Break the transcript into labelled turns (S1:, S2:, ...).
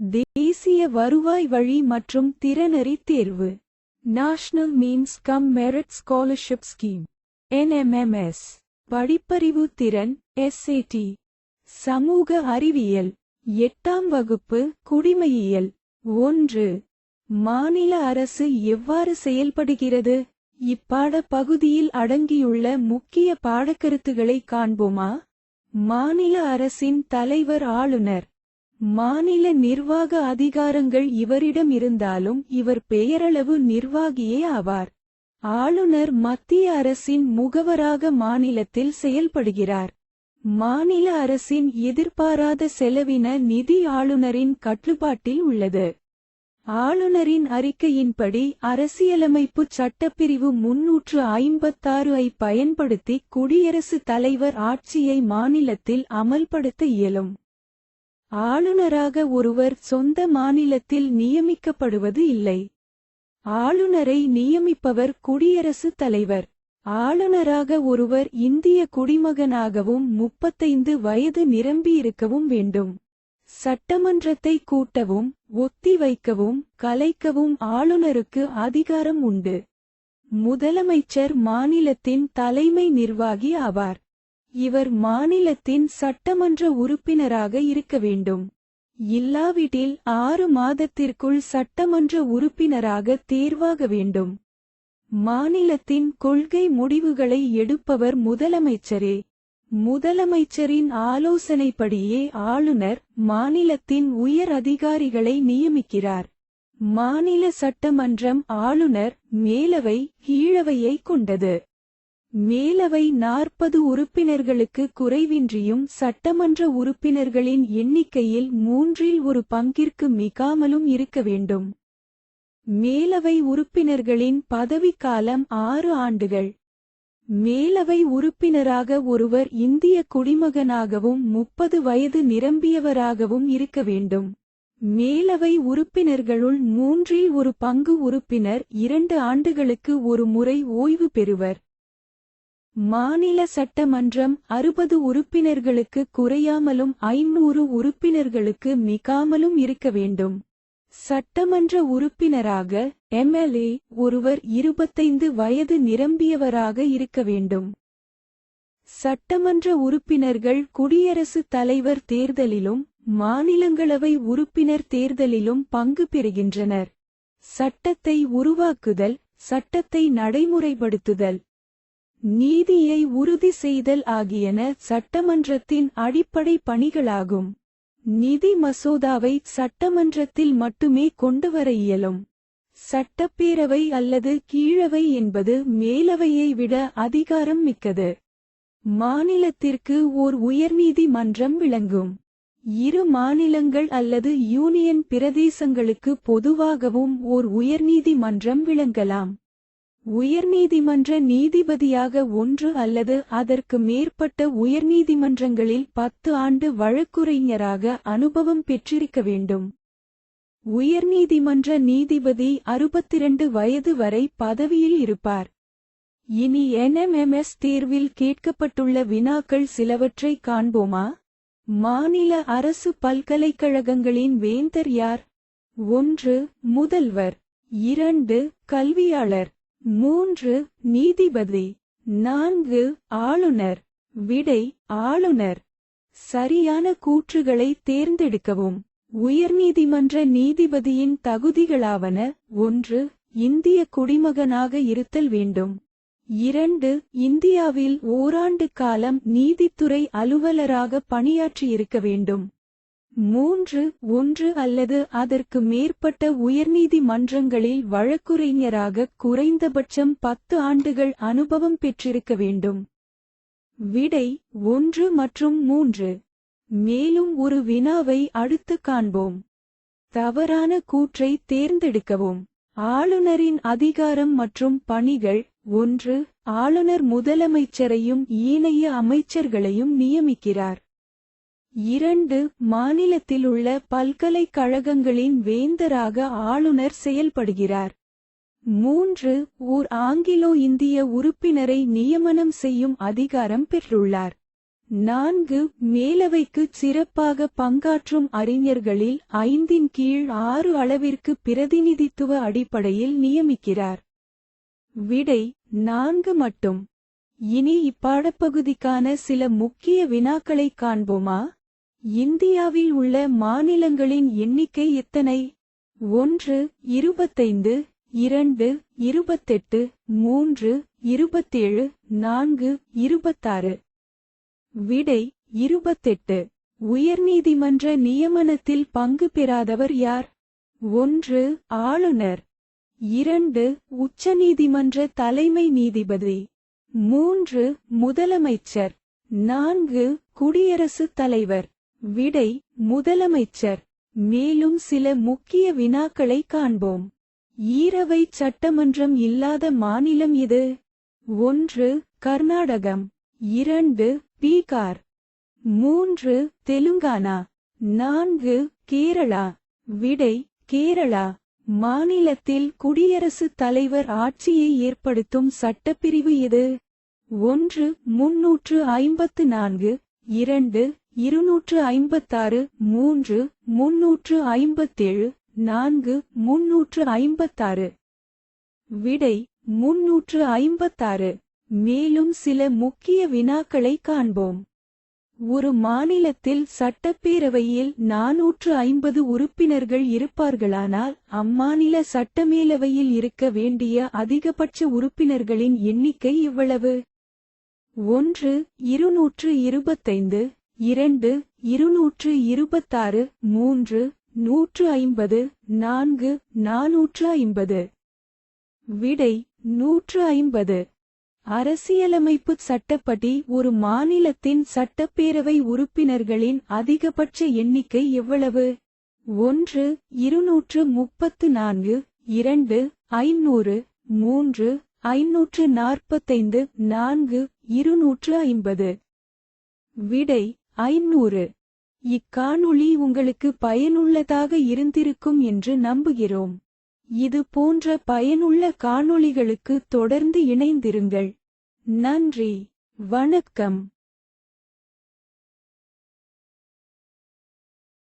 S1: தேசிய வருவாய் வழி மற்றும் திறனறி தேர்வு. National means cum merit scholarship scheme NMMS படிப்பறிவு திறன் எஸ்ஏடி சமூக அறிவியல். எட்டாம் வகுப்பு குடிமையியல். ஒன்று. மாநில அரசு எவ்வாறு செயல்படுகிறது? இப்பாட பகுதியில் அடங்கியுள்ள முக்கிய பாடக்கருத்துகளை காண்போமா? மாநில அரசின் தலைவர் ஆளுநர். மாநில நிர்வாக அதிகாரங்கள் இவரிடம் இருந்தாலும் இவர் பெயரளவு நிர்வாகியே ஆவார். ஆளுநர் மத்திய அரசின் முகவராக மாநிலத்தில் செயல்படுகிறார். மாநில அரசின் எதிர்பாராத செலவின நிதி ஆளுநரின் கட்டுப்பாட்டில் உள்ளது. ஆளுநரின் அறிக்கையின்படி அரசியலமைப்பு சட்டப்பிரிவு முன்னூற்று ஐம்பத்தாறு ஐ பயன்படுத்தி குடியரசுத் தலைவர் ஆட்சியை மாநிலத்தில் அமல்படுத்த இயலும். ஆளுநராக ஒருவர் சொந்த மாநிலத்தில் நியமிக்கப்படுவது இல்லை. ஆளுநரை நியமிப்பவர் குடியரசுத் தலைவர். ஆளுநராக ஒருவர் இந்திய குடிமகனாகவும் முப்பத்தைந்து வயது நிரம்பியிருக்கவும் வேண்டும். சட்டமன்றத்தை கூட்டவும் ஒத்திவைக்கவும் கலைக்கவும் ஆளுநருக்கு அதிகாரம் உண்டு. முதலமைச்சர் மாநிலத்தின் தலைமை நிர்வாகி ஆவார். இவர் மாநிலத்தின் சட்டமன்ற உறுப்பினராக இருக்க வேண்டும். இல்லாவிடில் ஆறு மாதத்திற்குள் சட்டமன்ற உறுப்பினராக தேர்வாக வேண்டும். மாநிலத்தின் கொள்கை முடிவுகளை எடுப்பவர் முதலமைச்சரே. முதலமைச்சரின் ஆலோசனைப்படியே ஆளுநர் மாநிலத்தின் உயர் அதிகாரிகளை நியமிக்கிறார். மாநில சட்டமன்றம் ஆளுநர் மேலவை கீழவையை கொண்டது. மேலவை நாற்பது உறுப்பினர்களுக்கு குறைவின்றியும் சட்டமன்ற உறுப்பினர்களின் எண்ணிக்கையில் மூன்றில் ஒரு பங்கிற்கு மிகாமலும் இருக்க வேண்டும். மேலவை உறுப்பினர்களின் பதவிக்காலம் ஆறு ஆண்டுகள். மேலவை உறுப்பினராக ஒருவர் இந்திய குடிமகனாகவும் முப்பது வயது நிரம்பியவராகவும் இருக்க வேண்டும். மேலவை உறுப்பினர்களுள் மூன்றில் ஒரு பங்கு உறுப்பினர் இரண்டு ஆண்டுகளுக்கு ஒரு முறை ஓய்வு பெறுவர். மாநில சட்டமன்றம் அறுபது உறுப்பினர்களுக்கு குறையாமலும் ஐநூறு உறுப்பினர்களுக்கு மிகாமலும் இருக்க வேண்டும். சட்டமன்ற உறுப்பினராக எம்எல்ஏ ஒருவர் இருபத்தைந்து வயது நிரம்பியவராக இருக்க வேண்டும். சட்டமன்ற உறுப்பினர்கள் குடியரசுத் தலைவர் தேர்தலிலும் மாநிலங்களவை உறுப்பினர் தேர்தலிலும் பங்கு பெறுகின்றனர். சட்டத்தை உருவாக்குதல் சட்டத்தை நடைமுறைப்படுத்துதல். நீதியை உறுதி செய்தல் ஆகியன சட்டமன்றத்தின் அடிப்படை பணிகளாகும். நிதி மசோதாவை சட்டமன்றத்தில் மட்டுமே கொண்டுவர இயலும். சட்டப்பேரவை அல்லது கீழவை என்பது மேலவையை விட அதிகாரம் மிக்கது. மாநிலத்திற்கு ஓர் உயர்நீதிமன்றம் விளங்கும். இரு மாநிலங்கள் அல்லது யூனியன் பிரதேசங்களுக்கு பொதுவாகவும் ஓர் உயர்நீதிமன்றம் விளங்கலாம். உயர்நீதிமன்ற நீதிபதியாக ஒன்று அல்லது அதற்கு மேற்பட்ட உயர்நீதிமன்றங்களில் பத்து ஆண்டு வழக்குரைஞராக அனுபவம் பெற்றிருக்க வேண்டும். உயர்நீதிமன்ற நீதிபதி அறுபத்திரண்டு வயது வரை பதவியில் இருப்பார். இனி என்எம்எம்எஸ் தேர்வில் கேட்கப்பட்டுள்ள வினாக்கள் சிலவற்றை காண்போமா? மாநில அரசு பல்கலைக்கழகங்களின் வேந்தர் யார்? ஒன்று முதல்வர். இரண்டு கல்வியாளர். மூன்று நீதிபதி நான்கு ஆளுநர் விடை ஆளுநர். சரியான கூற்றுகளை தேர்ந்தெடுக்கவும். உயர்நீதிமன்ற நீதிபதியின் தகுதிகளாவன ஒன்று இந்திய குடிமகனாக இருத்தல் வேண்டும். இரண்டு இந்தியாவில் ஓராண்டு காலம் நீதித்துறை அலுவலராக பணியாற்றியிருக்க வேண்டும். மூன்று ஒன்று அல்லது அதற்கு மேற்பட்ட உயர்நீதிமன்றங்களில் வழக்குரைஞராக குறைந்தபட்சம் பத்து ஆண்டுகள் அனுபவம் பெற்றிருக்க வேண்டும். விடை ஒன்று மற்றும் மூன்று. மேலும் ஒரு வினாவை அடுத்து காண்போம். தவறான கூற்றை தேர்ந்தெடுக்கவும். ஆளுநரின் அதிகாரம் மற்றும் பணிகள் ஒன்று ஆளுநர் முதலமைச்சரையும் ஏனைய அமைச்சர்களையும் நியமிக்கிறார். இரண்டு மாநிலத்திலுள்ள பல்கலைக்கழகங்களின் வேந்தராக ஆளுநர் செயல்படுகிறார். மூன்று ஓர் ஆங்கிலோ இந்திய உறுப்பினரை நியமனம் செய்யும் அதிகாரம் பெற்றுள்ளார். நான்கு மேலவைக்கு சிறப்பாக பங்காற்றும் அறிஞர்களில் ஐந்தின் கீழ் ஆறு அளவிற்கு பிரதிநிதித்துவ அடிப்படையில் நியமிக்கிறார். விடை நான்கு மட்டும். இனி இப்பாடப்பகுதிக்கான சில முக்கிய வினாக்களைக் காண்போமா? இந்தியாவில் உள்ள மாநிலங்களின் எண்ணிக்கை எத்தனை? ஒன்று இருபத்தைந்து இரண்டு இருபத்தெட்டு மூன்று இருபத்தேழு நான்கு இருபத்தாறு. விடை இருபத்தெட்டு. உயர்நீதிமன்ற நியமனத்தில் பங்கு பெறாதவர் யார்? ஒன்று ஆளுநர். இரண்டு உச்சநீதிமன்ற தலைமை நீதிபதி. மூன்று முதலமைச்சர். நான்கு குடியரசுத் தலைவர். விடை முதலமைச்சர். மேலும் சில முக்கிய வினாக்களை காண்போம். ஈரவை சட்டமன்றம் இல்லாத மாநிலம் இது. ஒன்று கர்நாடகம். இரண்டு பீகார். மூன்று தெலுங்கானா. நான்கு கேரளா. விடை கேரளா. மாநிலத்தில் குடியரசுத் தலைவர் ஆட்சியை ஏற்படுத்தும் சட்டப்பிரிவு எது ஒன்று முன்னூற்று ஐம்பத்து நான்கு. இரண்டு இருநூற்று ஐம்பத்தாறு மூன்று முன்னூற்று ஐம்பத்தேழு நான்கு முன்னூற்று ஐம்பத்தாறு. விடை முன்னூற்று ஐம்பத்தாறு. மேலும் சில முக்கிய வினாக்களை காண்போம். ஒரு மாநிலத்தில் சட்டப்பேரவையில் நாநூற்று ஐம்பது உறுப்பினர்கள் இருப்பார்களானால் அம்மாநில சட்டமேலவையில் இருக்க வேண்டிய அதிகபட்ச உறுப்பினர்களின் எண்ணிக்கை இவ்வளவு ஒன்று இருநூற்று இருபத்தைந்து இரண்டு இருநூற்று இருபத்தாறு மூன்று நூற்று ஐம்பது நான்கு நாநூற்று ஐம்பது. விடை நூற்று ஐம்பது. அரசியலமைப்பு சட்டப்படி ஒரு மாநிலத்தின் சட்டப்பேரவை உறுப்பினர்களின் அதிகபட்ச எண்ணிக்கை எவ்வளவு? ஒன்று இருநூற்று முப்பத்து நான்கு இரண்டு ஐநூறு மூன்று ஐநூற்று நாற்பத்தைந்து நான்கு இருநூற்று ஐம்பது. விடை ஐநூறு. இக்காணொளி உங்களுக்கு பயனுள்ளதாக இருந்திருக்கும் என்று நம்புகிறோம். இது போன்ற பயனுள்ள காணொளிகளுக்கு தொடர்ந்து இணைந்திருங்கள். நன்றி. வணக்கம்.